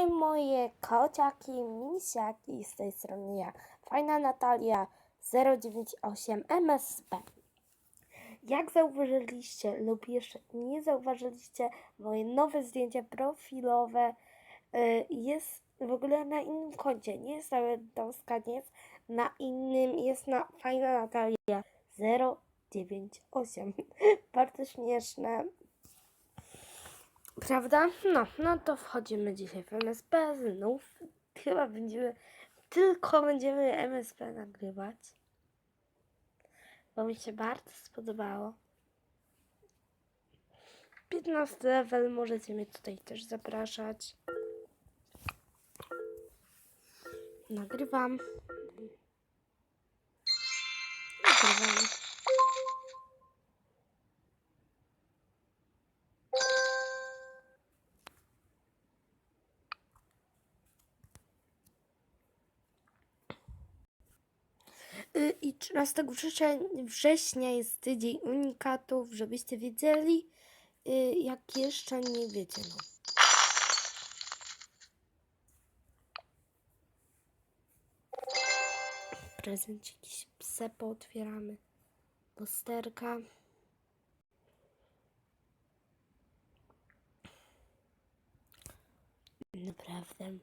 Witaj moje kociaki, misiaki, z tej strony ja, fajna Natalia 098 MSP. Jak zauważyliście lub jeszcze nie zauważyliście, moje nowe zdjęcie profilowe y, jest w ogóle na innym koncie. Nie jest nawet Doskaniec, na innym jest na fajna Natalia 098. Bardzo śmieszne. Prawda? No, no to wchodzimy dzisiaj w MSP znów. Chyba będziemy, tylko będziemy MSP nagrywać. Bo mi się bardzo spodobało. 15 level, możecie mnie tutaj też zapraszać. Nagrywam. Nagrywam. Y, I 13 września, jest tydzień unikatów, żebyście wiedzieli, y, jak jeszcze nie wiecie. No. Prezenciki pse pootwieramy. Posterka. Naprawdę.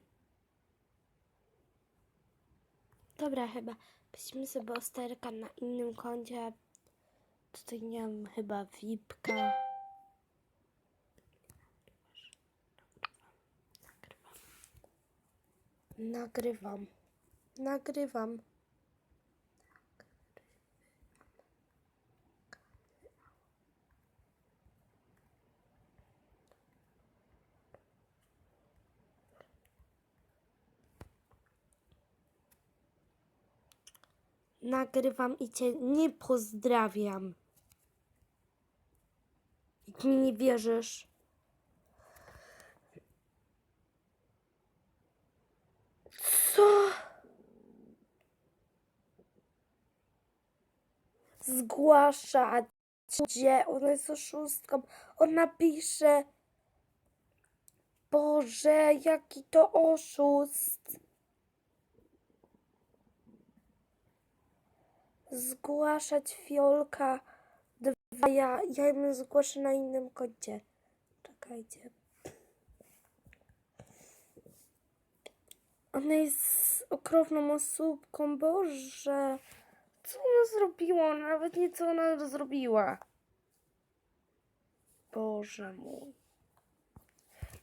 Dobra, chyba puścimy sobie osterka na innym koncie. Tutaj nie mam chyba VIPka. Nagrywam. Nagrywam. Nagrywam i cię nie pozdrawiam. Jak mi nie wierzysz. Co? Zgłaszać. Gdzie? Ona jest oszustką. Ona pisze. Boże, jaki to oszust. Zgłaszać fiolka. Dwa ja. Ja ją zgłoszę na innym koncie. Czekajcie. Ona jest okropną osóbką. Boże. Co ona zrobiła? Nawet nie co ona zrobiła. Boże mój.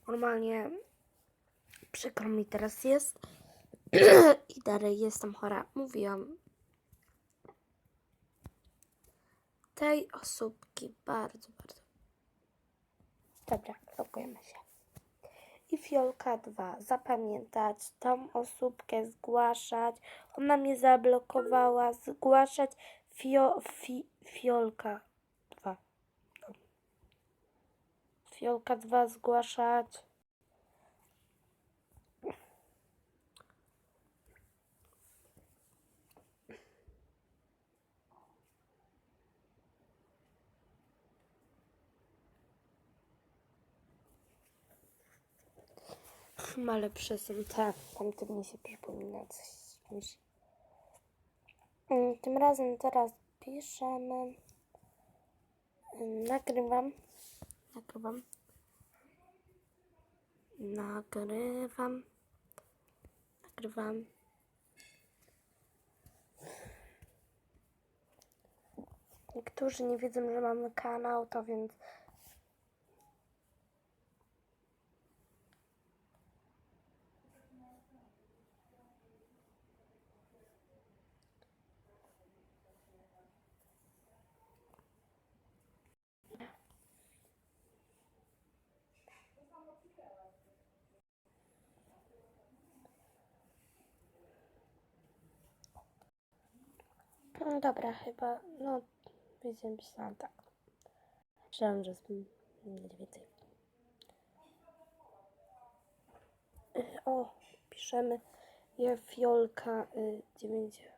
Normalnie przykro mi teraz jest. I dalej jestem chora. Mówiłam. Tej osóbki bardzo, bardzo. Dobra, logujemy się. I fiolka 2. Zapamiętać tą osóbkę, zgłaszać. Ona mnie zablokowała. Zgłaszać fio, fi, fiolka 2. Fiolka 2 zgłaszać. Ma lepsze są te. Tamte mi się przypomina coś. coś. Mm, Tym razem teraz piszemy. Mm, Nagrywam. Nagrywam. Nagrywam. Nagrywam. Niektórzy nie wiedzą, że mamy kanał, to więc No dobra, chyba, no, widzę, pisałam tak. Myślałam, że będzie więcej. O, piszemy Wiolka y, 9.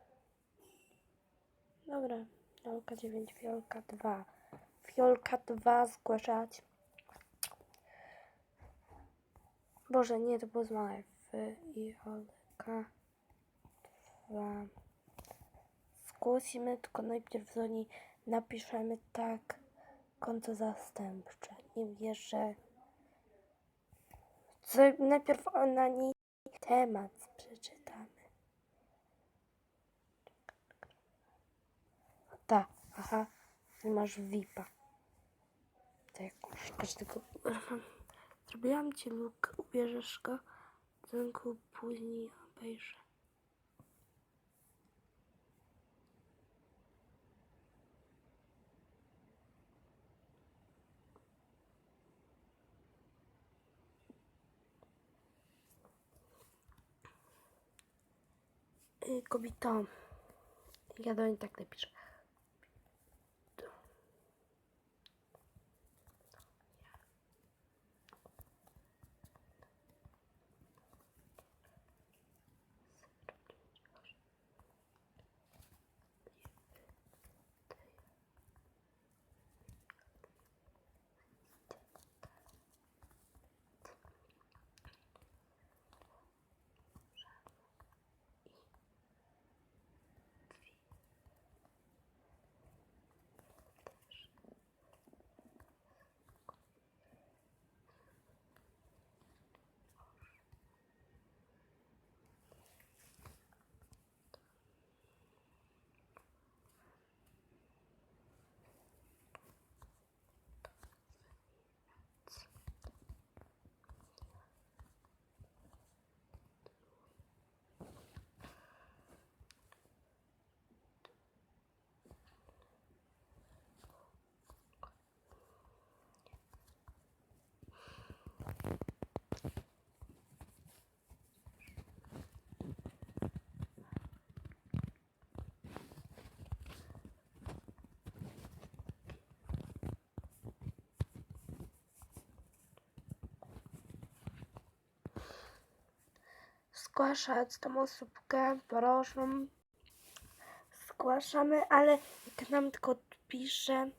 Dobra, Wiolka 9, Wiolka 2. Wiolka 2 zgłaszać. Boże, nie, to było złe. Wiolka 2 skłócimy, tylko najpierw do niej napiszemy tak konto zastępcze. Nie wierzę. Co, najpierw na niej temat przeczytamy. Tak, aha, nie masz VIPa. To jakoś każdego. Zrobiłam ci luk, ubierzesz go, tylko później obejrzę. Y, Kobito, ja do niej tak napiszę. Zgłaszać tą osóbkę, proszę. Zgłaszamy, ale jak nam tylko pisze.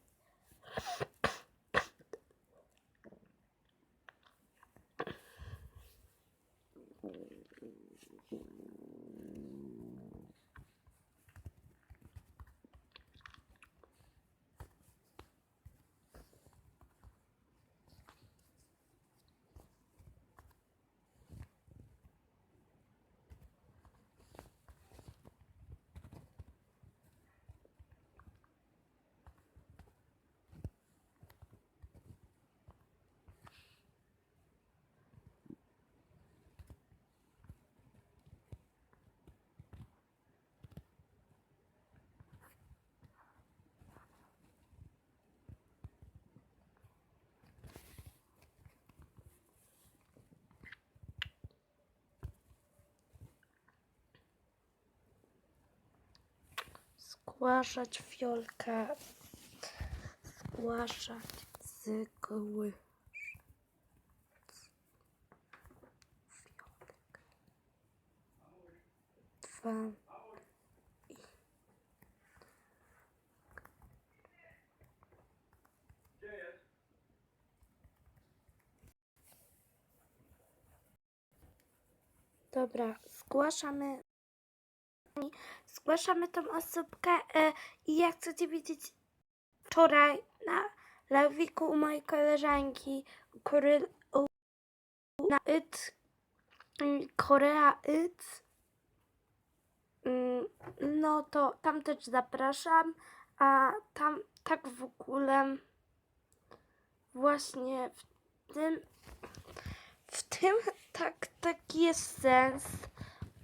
Zgłaszać fiolkę. Zgłaszać cykły. Fiolek. Dwa. Dobra, zgłaszamy zgłaszamy tą osobkę e, i jak chcecie widzieć wczoraj na lawiku u mojej koleżanki Kory, na it, mm, Korea It mm, no to tam też zapraszam a tam tak w ogóle właśnie w tym w tym tak taki jest sens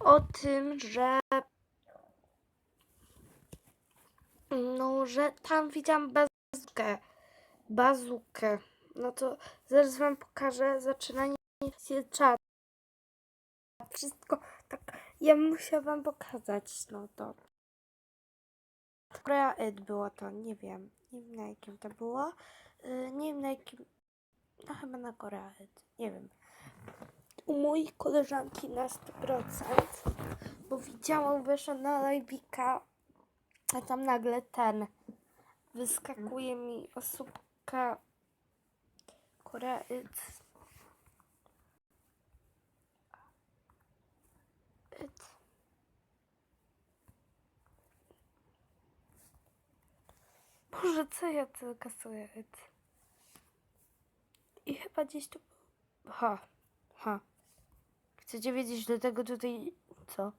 o tym, że No, że tam widziałam bazukę. Bazukę. No to zaraz wam pokażę zaczynanie się czat. Wszystko tak. Ja musiałam wam pokazać. No to. Korea Ed było to, nie wiem. Nie wiem na jakim to było. Yy, nie wiem na jakim. No chyba na Korea Ed. Nie wiem. U mojej koleżanki na 100%. Bo widziałam, wyszła na a tam nagle ten wyskakuje mi osóbka Koreac. it. Boże, co ja tu kasuję it? I chyba gdzieś tu... Ha, ha. Chcecie wiedzieć, dlatego tutaj... Co?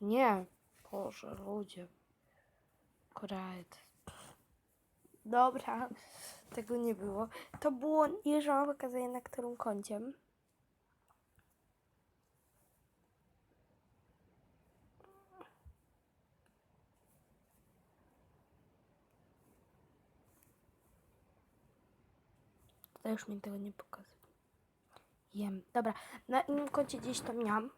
Nie. Boże, ludzie. Right. Dobra, tego nie było. To było, wam pokazuję na którym kącie. To już mi tego nie pokazuje. Jem. Dobra, na innym koncie gdzieś to miałam.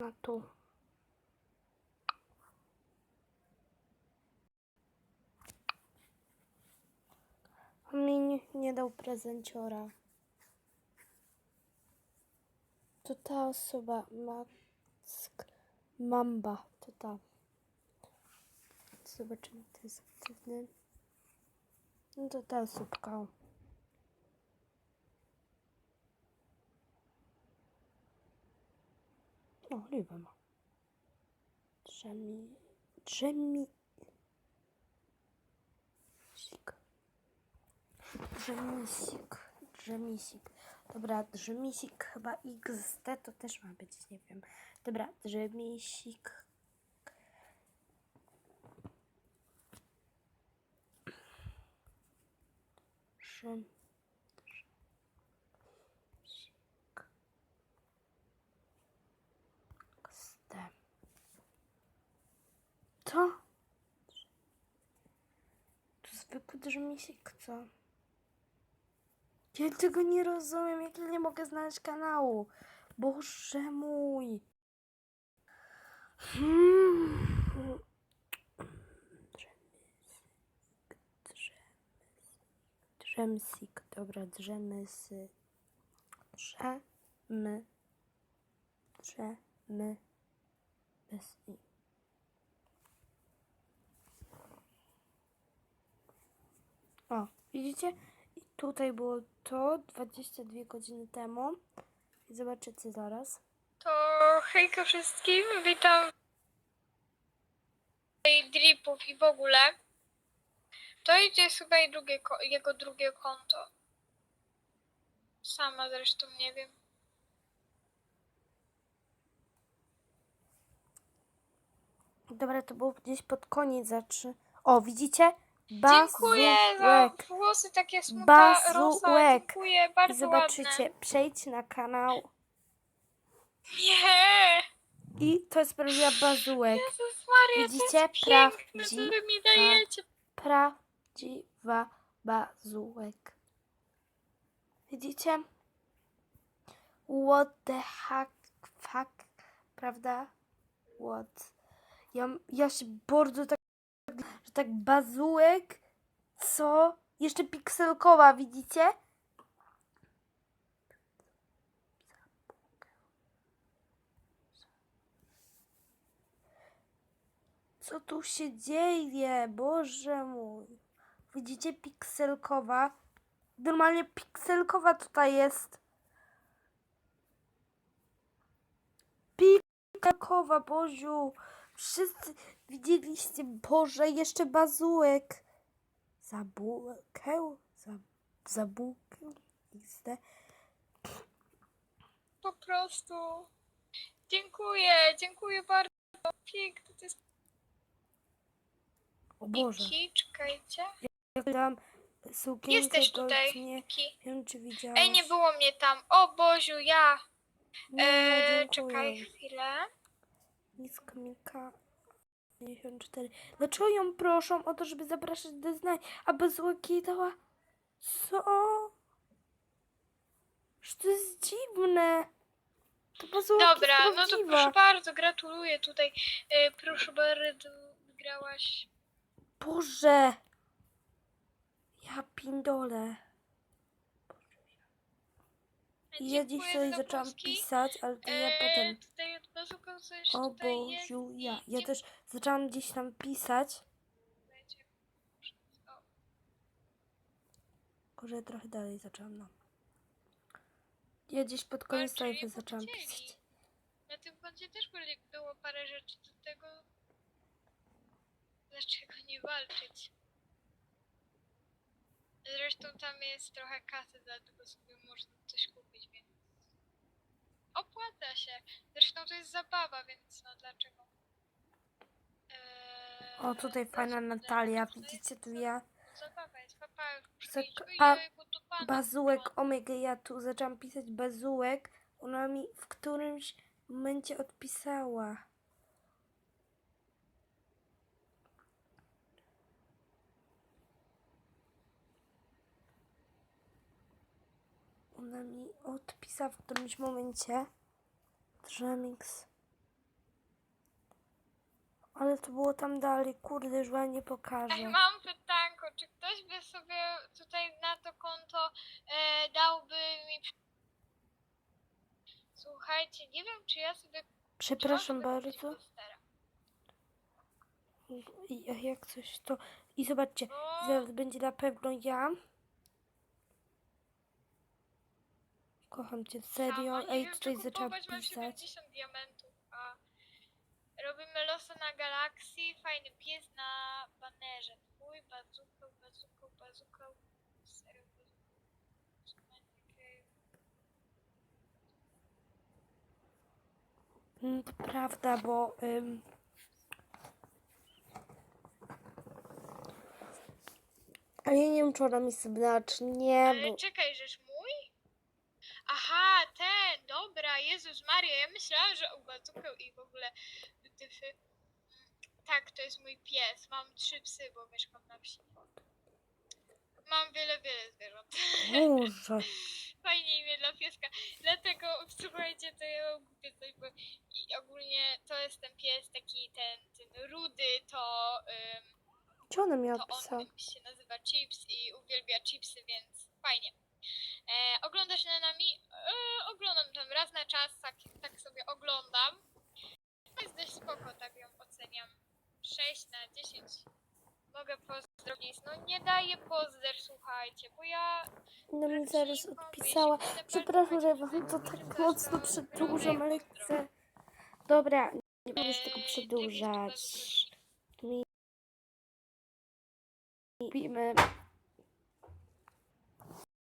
No tu. Nie, dał prezenciora. To ta osoba, Mask, Mamba, to ta. Zobaczymy, to jest aktywny. No to ta słupka. O, rybę ma. Drzemi... Drzemi... Sik. Drzemisik. Drzemisik. Dobra, drzemisik chyba XD to też ma być, nie wiem. Dobra, drzemisik. Drzem... Drzemsik. XD. To? To zwykły drzmisik, co? Ja tego nie rozumiem, jak ja nie mogę znaleźć kanału. Boże mój. Hmm. Drzemsik, dobra, drzemysy. Drzemy. Drzemy. Bez i. O, widzicie? I tutaj było to 22 godziny temu. I zobaczycie zaraz. To hejka wszystkim, witam i dripów i w ogóle. To idzie chyba i drugie, jego drugie konto. Sama zresztą nie wiem. Dobra, to było gdzieś pod koniec zaczy. O, widzicie? Dziękuję za Bazułek. włosy takie smutne. Bazułek. Dziękuję, bardzo zobaczycie, ładne. przejdź na kanał. Nie! I to jest prawdziwa bazułek. Jezus Maria, Widzicie? to jest piękne, co Prawdziwa. wy mi dajecie. Prawdziwa bazułek. Widzicie? What the heck, fuck, prawda? What? Ja, ja się bardzo tak, tak bazułek, co? Jeszcze pikselkowa, widzicie? Co tu się dzieje? Boże mój. Widzicie, pikselkowa. Normalnie pikselkowa tutaj jest. Pikselkowa, Boziu. Wszyscy widzieliście, Boże, jeszcze bazułek. Zabułkę? Za, zabułkę? XD. Po prostu. Dziękuję, dziękuję bardzo. Piękne to jest O Boże. Miki, czekajcie. Ja dałam sukienkę Jesteś tutaj, Nie Miki. wiem, czy widziałaś. Ej, nie było mnie tam. O Boziu, ja. Nie, E, dziękuję. czekaj chwilę. Niska Mika 54. Dlaczego ją proszą o to, żeby zapraszać do znań, a jej dała... Co? Że to jest dziwne. To Dobra, jest no to prawdziwa. proszę bardzo, gratuluję tutaj. E, proszę bardzo, wygrałaś. Boże. Ja pindole. I ja dziś za zaczęłam pisać, ale to ja E, potem... Coś O. Boziu, ja. Ja też zaczęłam gdzieś tam pisać. dziękuję. O, Może trochę dalej zaczęłam, no. Ja gdzieś pod koniec bo zaczęłam pisać. Na tym koncie też było parę rzeczy do tego. Dlaczego nie walczyć? Zresztą tam jest trochę kasy, dlatego sobie można coś kupić, opłaca się. Zresztą to jest zabawa, więc no dlaczego? Eee, O, tutaj fajna? Natalia, jest widzicie tu ja? Zabawa jest, papa, Zak- a, Bazułek Omega, ja tu zaczęłam pisać bazułek. Ona mi w którymś momencie odpisała. Ona mi odpisała w którymś momencie. Drzemix. Ale to było tam dalej, kurde, już wam nie pokażę. Ej, mam pytanko, czy ktoś by sobie tutaj na to konto e, dałby mi... Słuchajcie, nie wiem, czy ja sobie... Przepraszam czy sobie bardzo. I, jak coś to. I zobaczcie, Bo... zaraz będzie na pewno ja. Kocham cię, serio. Sama Ej, tutaj kupować, mam pisać. 70 diamentów, a robimy losa na galakcji, fajny pies na banerze. Twój bazukał, bazukał, bazukał. Serio, bazukał. Okej. Mm, To prawda, bo. Ym... Ale ja nie wiem, czy ona mi sobie czy nie, Ale bo. czekaj, żeż mój? Aha, ten, dobra, Jezus Maria, ja myślałam, że u bazukał i w ogóle wytyfy. Tak, to jest mój pies. Mam trzy psy, bo mieszkam na wsi. Mam wiele, wiele zwierząt. Boże. Fajnie imię dla pieska. Dlatego słuchajcie, to ja mam głupie coś, bo i ogólnie to jest ten pies taki ten, ten rudy, to, ym, Gdzie ona mi to odpisała? on się nazywa Chips i uwielbia chipsy, więc fajnie. E, oglądasz na nami? E, oglądam tam raz na czas, tak, tak sobie oglądam. To jest dość spoko, tak ją oceniam. 6 na 10. Mogę pozdrowić. No nie daję pozdr, słuchajcie, bo ja No mi zaraz Raczej odpisała. będę Przepraszam, że bardzo wam to tak mocno przedłużam, ale chcę. Dobra, nie będę już Eee, tego przedłużać. Lubimy